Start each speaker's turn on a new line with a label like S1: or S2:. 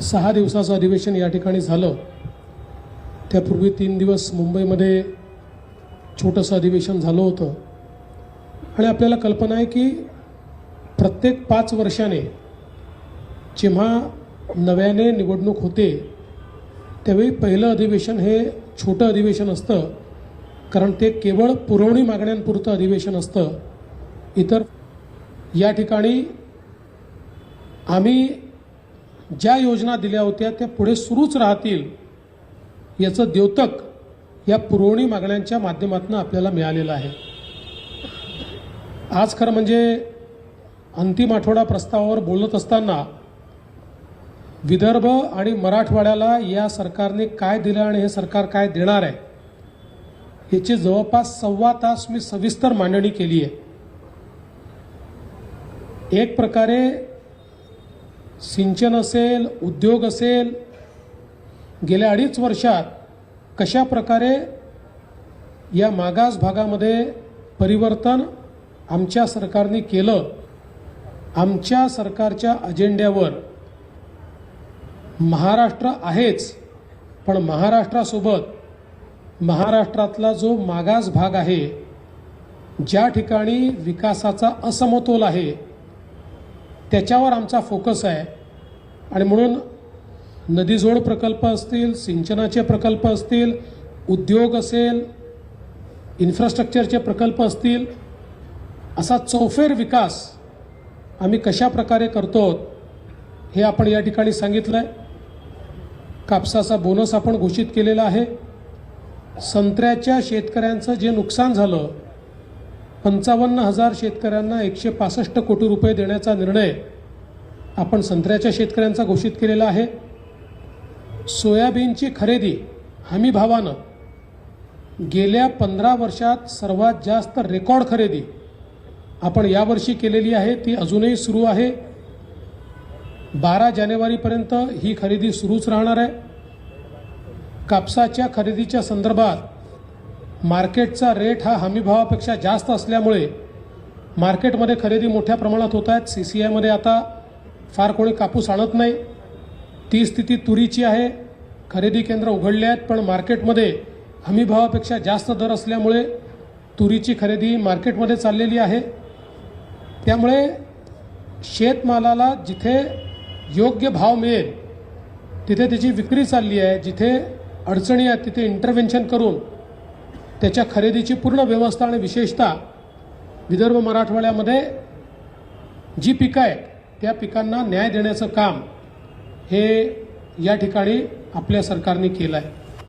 S1: सहा दिवसाचं अधिवेशन या ठिकाणी झालं. त्यापूर्वी तीन दिवस मुंबईमध्ये छोटंसं अधिवेशन झालं होतं. आणि आपल्याला कल्पना आहे की प्रत्येक पाच वर्षाने जेव्हा नव्याने निवडणूक होते त्यावेळी पहिलं अधिवेशन हे छोटं अधिवेशन असतं. कारण ते केवळ पुरवणी मागण्यांपुरतं अधिवेशन असतं. इतर या ठिकाणी आम्ही ज्या योजना दिल्या होत्या त्या पुढे सुरूच राहतील याचं द्योतक या पुरवणी मागण्यांच्या माध्यमातून आपल्याला मिळालेलं आहे. आज खरं म्हणजे अंतिम आठवडा प्रस्तावावर बोलत असताना विदर्भ आणि मराठवाड्याला या सरकारने काय दिलं आणि हे सरकार काय देणार आहे याची जवळपास सव्वा तास मी सविस्तर मांडणी केली आहे. एक प्रकारे सिंचन असेल उद्योग असेल गेल्या अडीच वर्षात कशा प्रकारे या मागास भागामध्ये परिवर्तन आमच्या सरकारने केलं आमच्या सरकारच्या अजेंड्यावर महाराष्ट्र आहेच पण महाराष्ट्रासोबत महाराष्ट्रातला जो मागास भाग आहे ज्या ठिकाणी विकासाचा असमतोल आहे त्याच्यावर आमचा फोकस आहे. आणि म्हणून नदीजोड प्रकल्प असतील सिंचनाचे प्रकल्प असतील उद्योग असेल इन्फ्रास्ट्रक्चरचे प्रकल्प असतील असा चौफेर विकास आम्ही कशा प्रकारे करतो हे आपण या ठिकाणी सांगितलं आहे कापसाचा बोनस आपण घोषित केलेला आहे. संत्र्याच्या शेतकऱ्यांचं जे नुकसान झालं पंचावन्न हजार शेतकऱ्यांना एकशे पासष्ट कोटी रुपये देण्याचा निर्णय आपण संत्र्याच्या शेतकऱ्यांचा घोषित केलेला आहे. सोयाबीनची खरेदी हमी भावानं गेल्या पंधरा वर्षात सर्वात जास्त रेकॉर्ड खरेदी आपण यावर्षी केलेली आहे. ती अजूनही सुरू आहे. बारा जानेवारीपर्यंत ही खरेदी सुरूच राहणार आहे. कापसाच्या खरेदीच्या संदर्भात मार्केटचा रेट हा हमीभावापेक्षा जास्त असल्यामुळे मार्केटमध्ये खरेदी मोठ्या प्रमाणात होत आहेत. सी सी आयमध्ये आता फार कोणी कापूस आणत नाही. ती स्थिती तुरीची आहे. खरेदी केंद्र उघडले आहेत पण मार्केटमध्ये हमीभावापेक्षा जास्त दर असल्यामुळे तुरीची खरेदी मार्केटमध्ये चाललेली आहे. त्यामुळे शेतमालाला जिथे योग्य भाव मिळेल तिथे त्याची विक्री चालली आहे. जिथे अडचणी आहेत तिथे इंटरव्हेन्शन करून त्याच्या खरेदीची पूर्ण व्यवस्था आणि विशेषतः विदर्भ मराठवाड्यामध्ये जी पिकं आहेत त्या पिकांना न्याय देण्याचं काम हे या ठिकाणी आपल्या सरकारने केलं आहे.